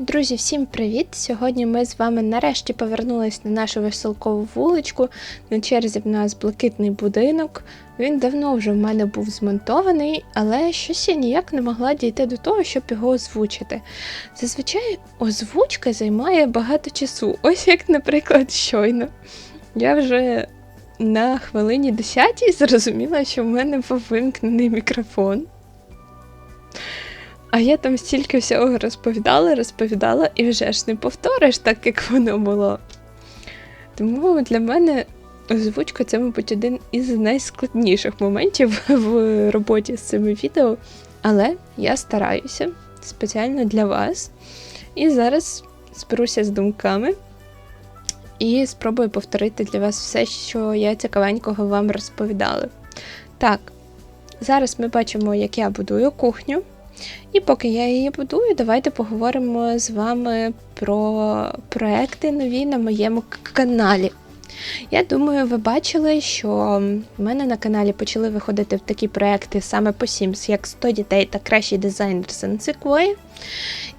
Друзі, всім привіт! Сьогодні ми з вами нарешті повернулись на нашу веселкову вуличку. На черзі в нас блакитний будинок. Він давно вже в мене був змонтований, але щось я ніяк не могла дійти до того, щоб його озвучити. Зазвичай озвучка займає багато часу. Ось як, наприклад, щойно. Я вже на хвилині 10 зрозуміла, що в мене був вимкнений мікрофон. А я там стільки всього розповідала, розповідала і вже ж не повториш так, як воно було. Тому для мене озвучка це, мабуть, один із найскладніших моментів в роботі з цими відео. Але я стараюся спеціально для вас. І зараз зберуся з думками і спробую повторити для вас все, що я цікавенького вам розповідала. Так, зараз ми бачимо, як я будую кухню. І поки я її будую, давайте поговоримо з вами про проекти нові на моєму каналі. Я думаю, ви бачили, що в мене на каналі почали виходити такі проекти саме по Sims, як 100 дітей та кращий дизайнер Сенсиквої.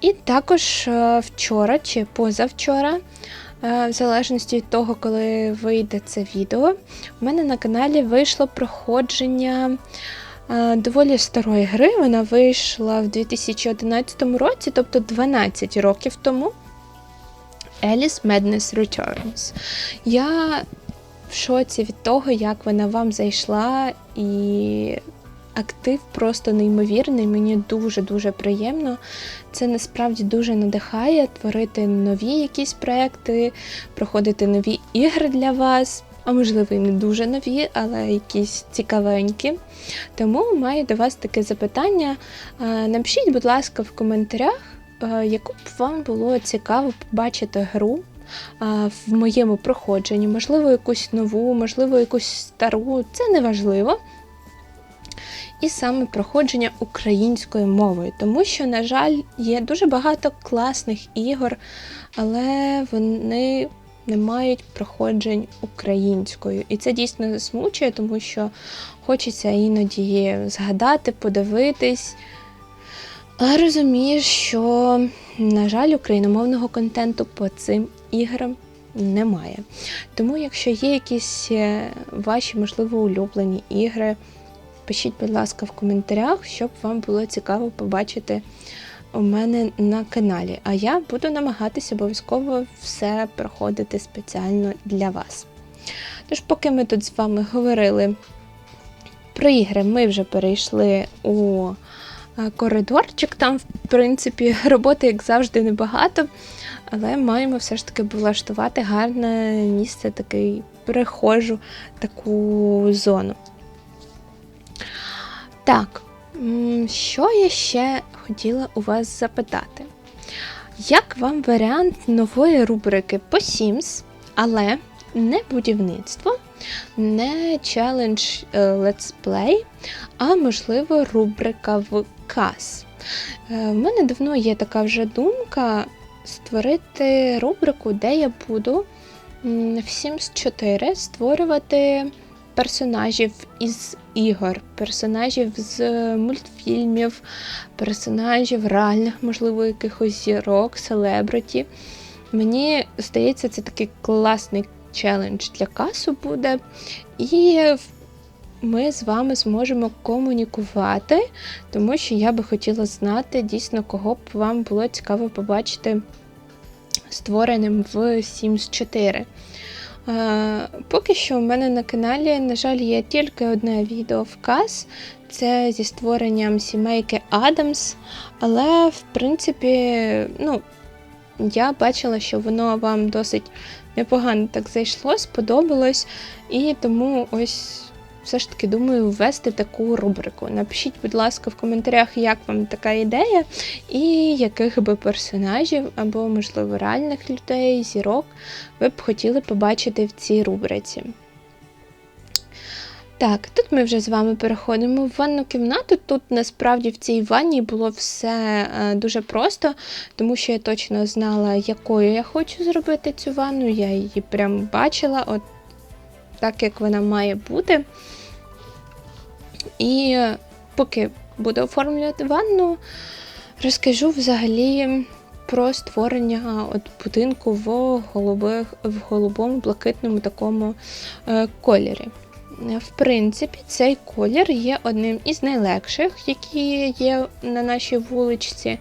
І також е, вчора чи позавчора, е, в залежності від того, коли вийде це відео, в мене на каналі вийшло проходження доволі старої гри. Вона вийшла в 2011 році, тобто 12 років тому. Alice Madness Returns. Я в шоці від того, як вона вам зайшла, і актив просто неймовірний. Мені дуже-дуже приємно. Це насправді дуже надихає творити нові якісь проекти, проходити нові ігри для вас а можливо і не дуже нові, але якісь цікавенькі. Тому маю до вас таке запитання. Напишіть, будь ласка, в коментарях, яку б вам було цікаво побачити гру. В моєму проходженні, можливо, якусь нову, можливо, якусь стару, це не важливо. І саме проходження українською мовою, тому що, на жаль, є дуже багато класних ігор, але вони не мають проходжень українською. І це дійсно засмучує, тому що хочеться іноді згадати, подивитись. Але розумієш, що, на жаль, україномовного контенту по цим іграм немає. Тому, якщо є якісь е, ваші, можливо, улюблені ігри, пишіть, будь ласка, в коментарях, щоб вам було цікаво побачити у мене на каналі. А я буду намагатися обов'язково все проходити спеціально для вас. Тож, поки ми тут з вами говорили про ігри, ми вже перейшли у е, коридорчик. Там, в принципі, роботи, як завжди, небагато, але маємо все ж таки влаштувати гарне місце, такий перехожу таку зону. Так, що я ще хотіла у вас запитати? Як вам варіант нової рубрики по Sims, але не будівництво, не челендж Play, а можливо рубрика в кас? У е, мене давно є така вже думка створити рубрику, де я буду в Sims 4 створювати персонажів із ігор, персонажів з мультфільмів, персонажів реальних, можливо, якихось зірок, селебриті. Мені здається, це такий класний челендж для касу буде. І ми з вами зможемо комунікувати, тому що я би хотіла знати дійсно, кого б вам було цікаво побачити створеним в Sims 4. Е, поки що у мене на каналі, на жаль, є тільки одне відео вказ. Це зі створенням сімейки Адамс. Але, в принципі, ну, я бачила, що воно вам досить непогано так зайшло, сподобалось. І тому ось все ж таки думаю ввести таку рубрику. Напишіть, будь ласка, в коментарях, як вам така ідея, і яких би персонажів або, можливо, реальних людей, зірок ви б хотіли побачити в цій рубриці. Так, тут ми вже з вами переходимо в ванну кімнату. Тут насправді в цій ванні було все е, дуже просто, тому що я точно знала, якою я хочу зробити цю ванну. Я її прям бачила. От так, як вона має бути. І поки буду оформлювати ванну, розкажу взагалі про створення от будинку в, голубих, в голубому блакитному такому е, кольорі. В принципі, цей колір є одним із найлегших, які є на нашій вуличці.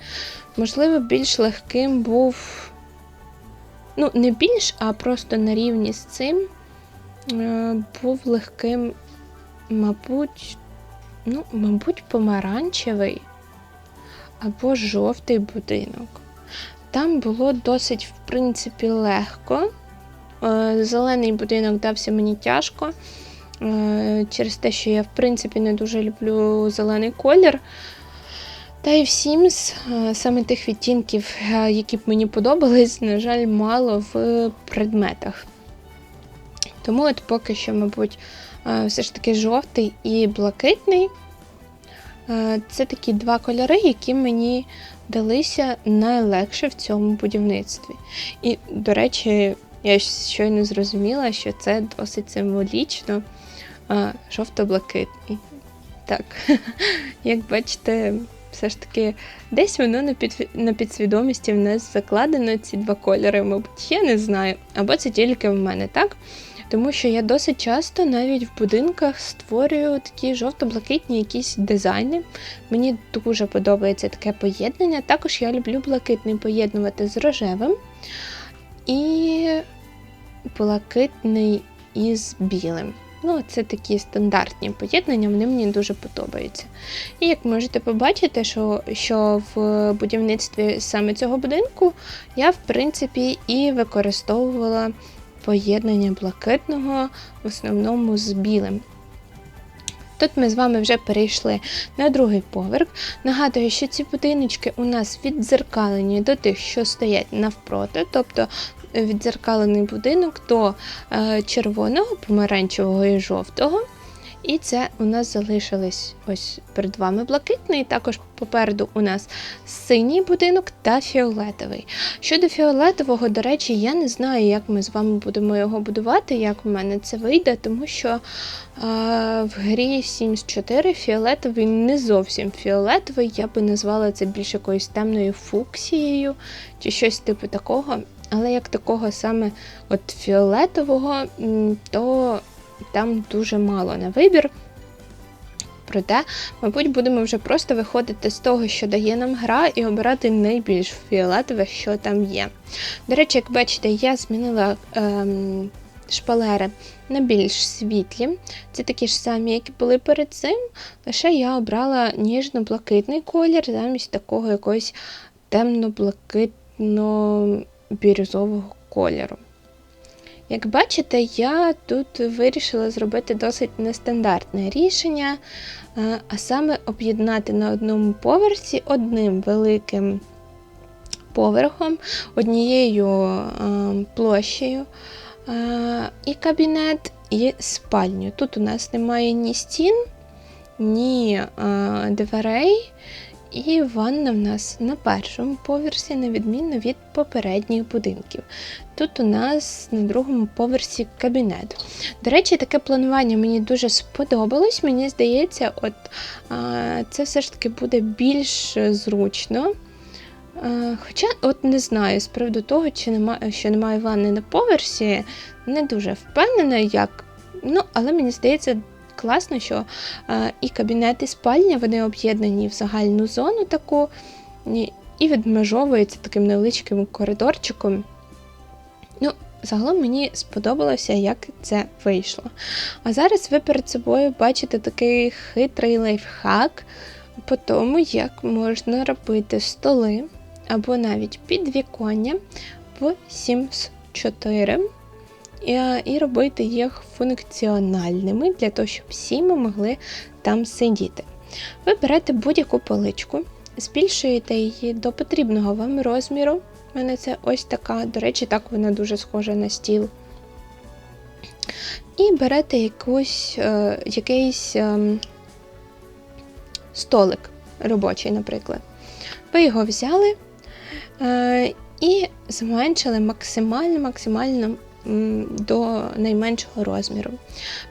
Можливо, більш легким був, ну, не більш, а просто на рівні з цим був легким, мабуть, ну, мабуть, помаранчевий або жовтий будинок. Там було досить, в принципі, легко. Е, Зелений будинок дався мені тяжко. е, Через те, що я, в принципі, не дуже люблю зелений колір. Та й в Sims е, саме тих відтінків, е, які б мені подобались, на жаль, мало в предметах. Тому от поки що, мабуть, е, все ж таки жовтий і блакитний. Е, Це такі два кольори, які мені далися найлегше в цьому будівництві. І, до речі, я щойно зрозуміла, що це досить символічно е, жовто-блакитний. Так, як бачите, все ж таки десь воно на, під, на підсвідомості в нас закладено ці два кольори, мабуть, я не знаю. Або це тільки в мене, так? Тому що я досить часто навіть в будинках створюю такі жовто-блакитні якісь дизайни. Мені дуже подобається таке поєднання. Також я люблю блакитний поєднувати з рожевим і блакитний із білим. Ну, це такі стандартні поєднання, вони мені дуже подобаються. І як можете побачити, що, що в будівництві саме цього будинку я, в принципі, і використовувала поєднання блакитного в основному з білим. Тут ми з вами вже перейшли на другий поверх. Нагадую, що ці будиночки у нас віддзеркалені до тих, що стоять навпроти, тобто віддзеркалений будинок до е, червоного, помаранчевого і жовтого. І це у нас залишились ось перед вами блакитний, також попереду у нас синій будинок та фіолетовий. Щодо фіолетового, до речі, я не знаю, як ми з вами будемо його будувати, як в мене це вийде, тому що е, в грі Sims 4 фіолетовий не зовсім фіолетовий, я би назвала це більш якоюсь темною фуксією чи щось типу такого. Але як такого саме от фіолетового, м, то там дуже мало на вибір. Проте, мабуть, будемо вже просто виходити з того, що дає нам гра, і обирати найбільш фіолетове, що там є. До речі, як бачите, я змінила ем, шпалери на більш світлі. Це такі ж самі, які були перед цим. Лише я обрала ніжно-блакитний колір замість такого якогось темно-блакитно-бірюзового кольору. Як бачите, я тут вирішила зробити досить нестандартне рішення, е, а саме об'єднати на одному поверсі одним великим поверхом, однією е, площею е, і кабінет, і спальню. Тут у нас немає ні стін, ні дверей. І ванна в нас на першому поверсі, на відміну від попередніх будинків. Тут у нас на другому поверсі кабінет. До речі, таке планування мені дуже сподобалось. Мені здається, от а, це все ж таки буде більш зручно. Хоча, от не знаю, з приводу того, чи немає, що немає ванни на поверсі, не дуже впевнена, як. Ну, але мені здається, класно, що е, і кабінет, і спальня вони об'єднані в загальну зону таку, і, і відмежовуються таким невеличким коридорчиком. Ну, Загалом мені сподобалося, як це вийшло. А зараз ви перед собою бачите такий хитрий лайфхак по тому, як можна робити столи або навіть підвіконня в Sims 4 і, і робити їх функціональними для того, щоб всі ми могли там сидіти. Ви берете будь-яку поличку, збільшуєте її до потрібного вам розміру. У мене це ось така, до речі, так вона дуже схожа на стіл. І берете якусь, е, якийсь е, столик робочий, наприклад. Ви його взяли е, і зменшили максимально максимально до найменшого розміру.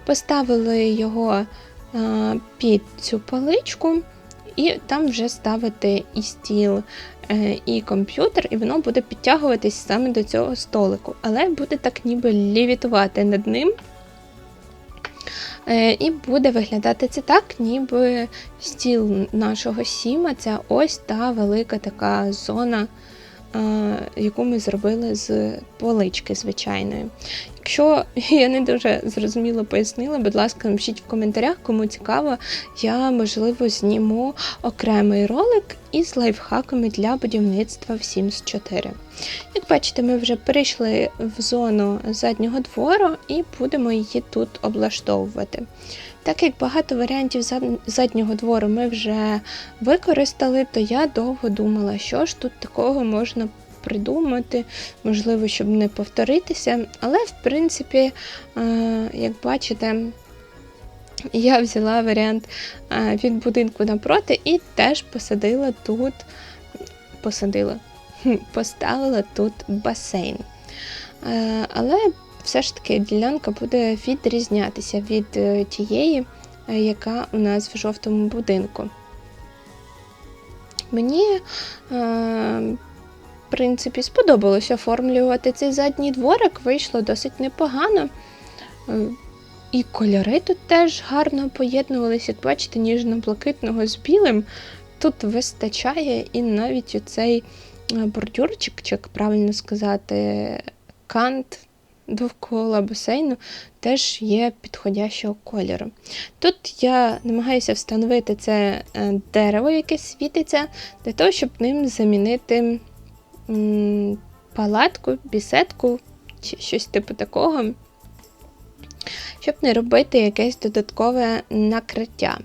Поставили його під цю паличку і там вже ставити і стіл, е, і комп'ютер, і воно буде підтягуватись саме до цього столику. Але буде так ніби лівітувати над ним. Е, І буде виглядати це так, ніби стіл нашого сіма це ось та велика така зона, е, яку ми зробили з полички звичайної. Якщо я не дуже зрозуміло пояснила, будь ласка, напишіть в коментарях, кому цікаво, я можливо зніму окремий ролик із лайфхаками для будівництва в Sims 4. Як бачите, ми вже перейшли в зону заднього двору і будемо її тут облаштовувати. Так як багато варіантів заднього двору ми вже використали, то я довго думала, що ж тут такого можна придумати, можливо, щоб не повторитися. Але, в принципі, е, як бачите, я взяла варіант е, від будинку напроти і теж посадила тут, посадила, поставила тут басейн. Е, Але все ж таки ділянка буде відрізнятися від тієї, яка у нас в жовтому будинку. Мені, в принципі, сподобалось оформлювати цей задній дворик, вийшло досить непогано. Е, І кольори тут теж гарно поєднувалися. Як бачите, ніжно-блакитного з білим тут вистачає, і навіть оцей е, бордюрчик, чи як правильно сказати, кант довкола басейну теж є підходящого кольору. Тут я намагаюся встановити це е, дерево, яке світиться, для того, щоб ним замінити палатку, бісетку чи щось типу такого, щоб не робити якесь додаткове накриття.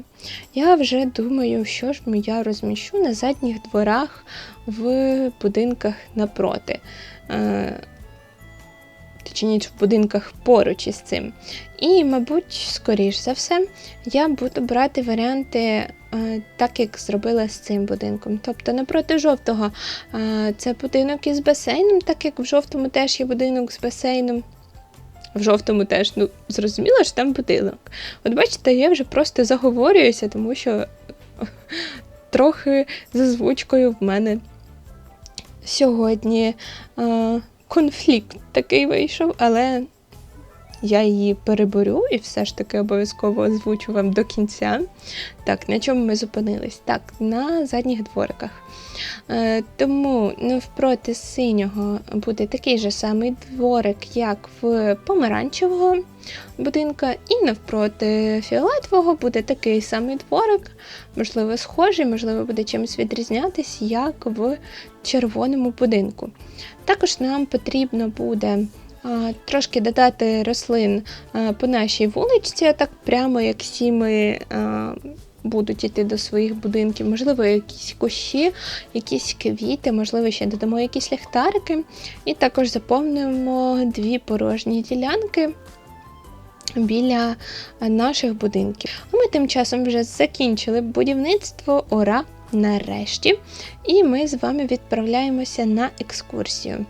Я вже думаю, що ж я розміщу на задніх дворах в будинках напроти. Точніше, в будинках поруч із цим. І, мабуть, скоріш за все, я буду брати варіанти е, так, як зробила з цим будинком. Тобто, напроти жовтого е, це будинок із басейном, так як в жовтому теж є будинок з басейном. В жовтому теж, ну, зрозуміло, що там будинок. От бачите, я вже просто заговорююся, тому що трохи за звучкою в мене сьогодні е, конфлікт такий вийшов, але я її переборю і все ж таки обов'язково озвучу вам до кінця. Так, на чому ми зупинились? Так, на задніх двориках. Е, тому навпроти синього буде такий же самий дворик, як в помаранчевого будинка, і навпроти фіолетового буде такий самий дворик, можливо, схожий, можливо, буде чимось відрізнятись, як в червоному будинку. Також нам потрібно буде трошки додати рослин по нашій вуличці, так прямо як сіми а, будуть йти до своїх будинків. Можливо, якісь кущі, якісь квіти, можливо, ще додамо якісь ліхтарики. І також заповнимо дві порожні ділянки. Біля наших будинків. А ми тим часом вже закінчили будівництво ора нарешті, і ми з вами відправляємося на екскурсію.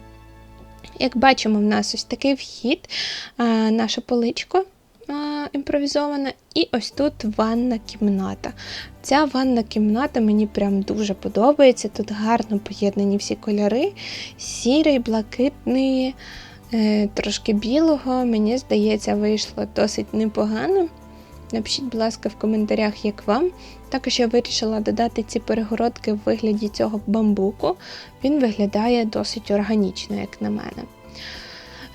Як бачимо, в нас ось такий вхід, а, наша поличка а, імпровізована, і ось тут ванна кімната. Ця ванна кімната мені прям дуже подобається. Тут гарно поєднані всі кольори: сірий, блакитний, е, трошки білого. Мені здається, вийшло досить непогано. Напишіть, будь ласка, в коментарях, як вам. Також я вирішила додати ці перегородки в вигляді цього бамбуку. Він виглядає досить органічно, як на мене.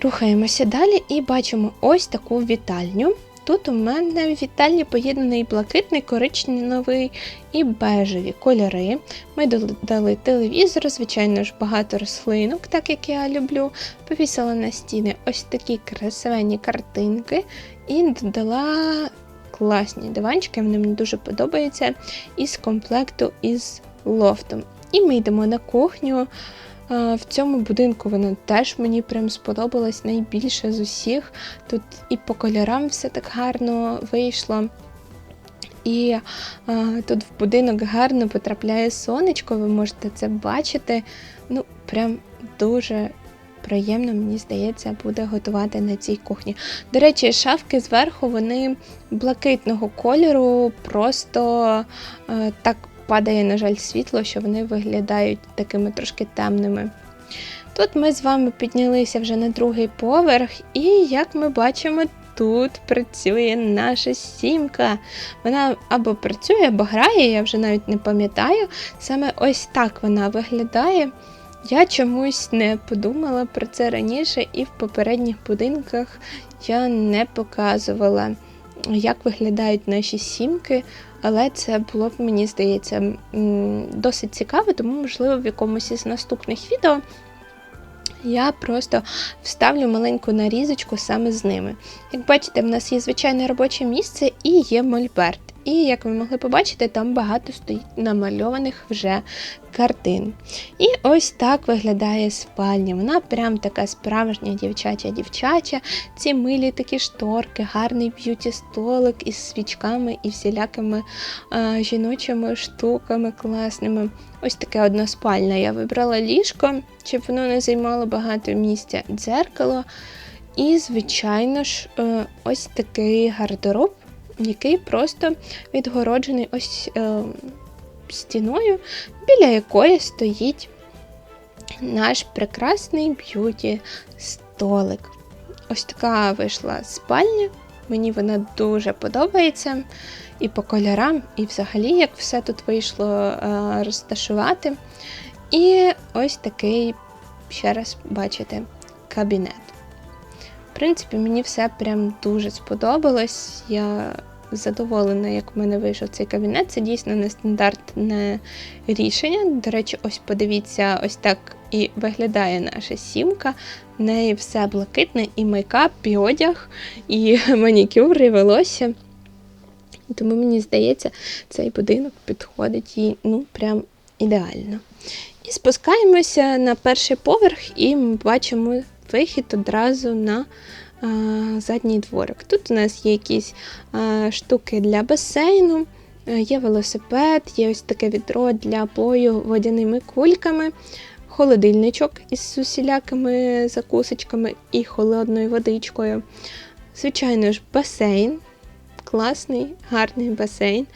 Рухаємося далі і бачимо ось таку вітальню. Тут у мене в вітальні поєднаний блакитний, коричневий і бежеві кольори. Ми додали телевізор, звичайно ж, багато рослинок, так як я люблю. Повісила на стіни ось такі красивенні картинки і додала класні диванчики, вони мені дуже подобаються, із комплекту із лофтом. І ми йдемо на кухню. В цьому будинку вона теж мені прям сподобалась найбільше з усіх. Тут і по кольорам все так гарно вийшло. І а, тут в будинок гарно потрапляє сонечко, ви можете це бачити. Ну, прям дуже приємно, мені здається, буде готувати на цій кухні. До речі, шафки зверху вони блакитного кольору, просто е, так падає, на жаль, світло, що вони виглядають такими трошки темними. Тут ми з вами піднялися вже на другий поверх, і як ми бачимо, тут працює наша сімка. Вона або працює, або грає, я вже навіть не пам'ятаю. Саме ось так вона виглядає. Я чомусь не подумала про це раніше, і в попередніх будинках я не показувала, як виглядають наші сімки, але це було б, мені здається, досить цікаво, тому, можливо, в якомусь із наступних відео я просто вставлю маленьку нарізочку саме з ними. Як бачите, в нас є звичайне робоче місце і є мольберт. І як ви могли побачити, там багато стоїть намальованих вже картин. І ось так виглядає спальня. Вона прям така справжня дівчача-дівчача. Ці милі такі шторки, гарний б'юті-столик із свічками і всілякими а, жіночими штуками класними. Ось таке односпальне. Я вибрала ліжко, щоб воно не займало багато місця, дзеркало. І, звичайно ж, е, ось такий гардероб, який просто відгороджений ось е, стіною, біля якої стоїть наш прекрасний б'юті-столик. Ось така вийшла спальня. Мені вона дуже подобається. І по кольорам, і взагалі, як все тут вийшло е, розташувати. І ось такий, ще раз бачите, кабінет. В принципі, мені все прям дуже сподобалось. Я задоволена, як в мене вийшов цей кабінет. Це дійсно нестандартне рішення. До речі, ось подивіться, ось так і виглядає наша сімка. В неї все блакитне, і мейкап, і одяг, і манікюр, і волосся. Тому мені здається, цей будинок підходить їй ну, прям ідеально. І спускаємося на перший поверх, і ми бачимо вихід одразу на задній дворик. Тут у нас є якісь штуки для басейну, а, є велосипед, є ось таке відро для бою водяними кульками, холодильничок із усілякими закусочками і холодною водичкою. Звичайно ж, басейн. Класний, гарний басейн.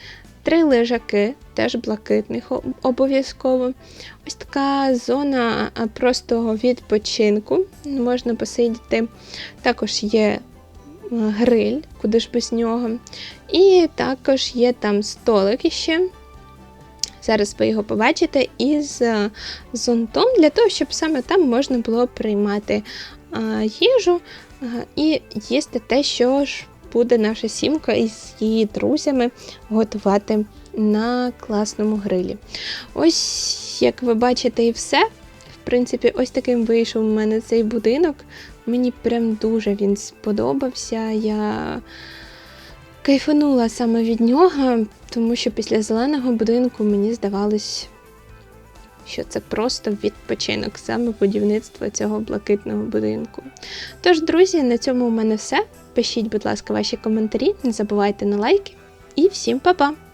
Три лежаки, теж блакитних обов'язково. Ось така зона а, просто відпочинку. Можна посидіти. Також є гриль, куди ж без нього. І також є там столик іще. Зараз ви його побачите із зонтом, для того, щоб саме там можна було приймати їжу і їсти те, що ж буде наша сімка із її друзями готувати на класному грилі. Ось, як ви бачите, і все. В принципі, ось таким вийшов у мене цей будинок. Мені прям дуже він сподобався. Я кайфанула саме від нього, тому що після зеленого будинку мені здавалось, що це просто відпочинок, саме будівництво цього блакитного будинку. Тож, друзі, на цьому у мене все. Пишіть, будь ласка, ваші коментарі, не забувайте на лайки. І всім па-па!